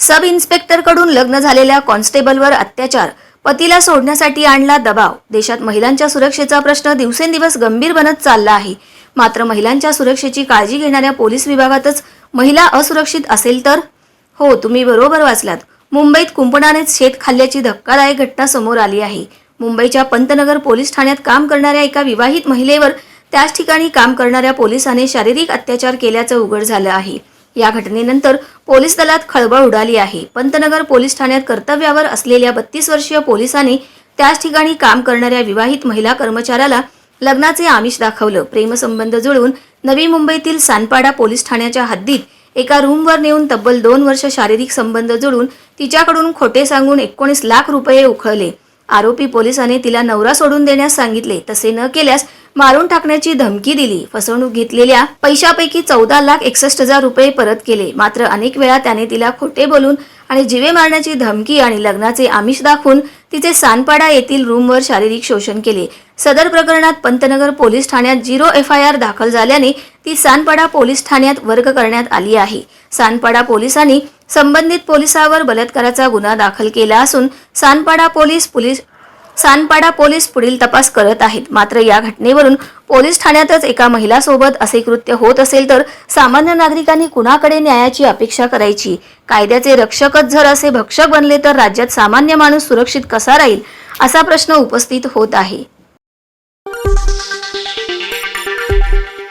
सब इन्स्पेक्टरकडून लग्न झालेल्या कॉन्स्टेबलवर अत्याचार. पतीला सोडण्यासाठी आणला दबाव. देशात महिलांच्या सुरक्षेचा प्रश्न दिवसेंदिवस गंभीर बनत चालला आहे. मात्र महिलांच्या सुरक्षेची काळजी घेणाऱ्या पोलीस विभागातच महिला असुरक्षित असेल तर? हो तुम्ही बरोबर वाचलात. मुंबईत कुंपणानेच शेत खाल्ल्याची धक्कादायक घटना समोर आली आहे. मुंबईच्या पंतनगर पोलीस ठाण्यात काम करणाऱ्या एका विवाहित महिलेवर त्याच ठिकाणी काम करणाऱ्या पोलिसाने शारीरिक अत्याचार केल्याचं उघड झालं आहे. या घटनेनंतर पोलीस दलात खळबळ उडाली आहे. पंतनगर पोलीस ठाण्यात कर्तव्यावर असलेल्या बत्तीस वर्षीय पोलिसांनी त्याच ठिकाणी काम करणाऱ्या विवाहित महिला कर्मचाऱ्याला लग्नाचे आमिष दाखवलं. प्रेमसंबंध जुळवून नवी मुंबईतील सानपाडा पोलीस ठाण्याच्या हद्दीत एका रूमवर नेऊन तब्बल दोन वर्ष शारीरिक संबंध जुळून तिच्याकडून खोटे सांगून एकोणीस लाख रुपये उखळले. आरोपी पोलिसांनी तिला नवरा सोडून देण्यास सांगितले तसे न केल्यास मारून टाकण्याची धमकी दिली. फसवणूक घेतलेल्या पैशापैकी चौदा लाख एकसष्ट हजार रुपये परत केले. मात्र अनेक वेळा त्याने तिला खोटे बोलून आणि जिवे मारण्याची धमकी आणि लग्नाचे आमिष दाखवून तिचे सानपाडा येथील रूमवर शारीरिक शोषण केले. सदर प्रकरणात पंतनगर पोलीस ठाण्यात झिरो एफ आय आर दाखल झाल्याने ती सानपाडा पोलीस ठाण्यात वर्ग करण्यात आली आहे. सानपाडा पोलिसांनी संबंधित पोलिसावर बलात्काराचा गुन्हा दाखल केला असून Sanpada police police Sanpada police पुढील तपास करत आहेत. मात्र या घटनेवरून पोलीस ठाण्यातच एका महिलासोबत असे कृत्य होत असेल तर सामान्य नागरिकांनी कुणाकडे न्यायाची अपेक्षा करायची? कायद्याचे रक्षकच जर असे भक्षक बनले तर राज्यात सामान्य माणूस सुरक्षित कसा राहील? असा प्रश्न उपस्थित होत आहे.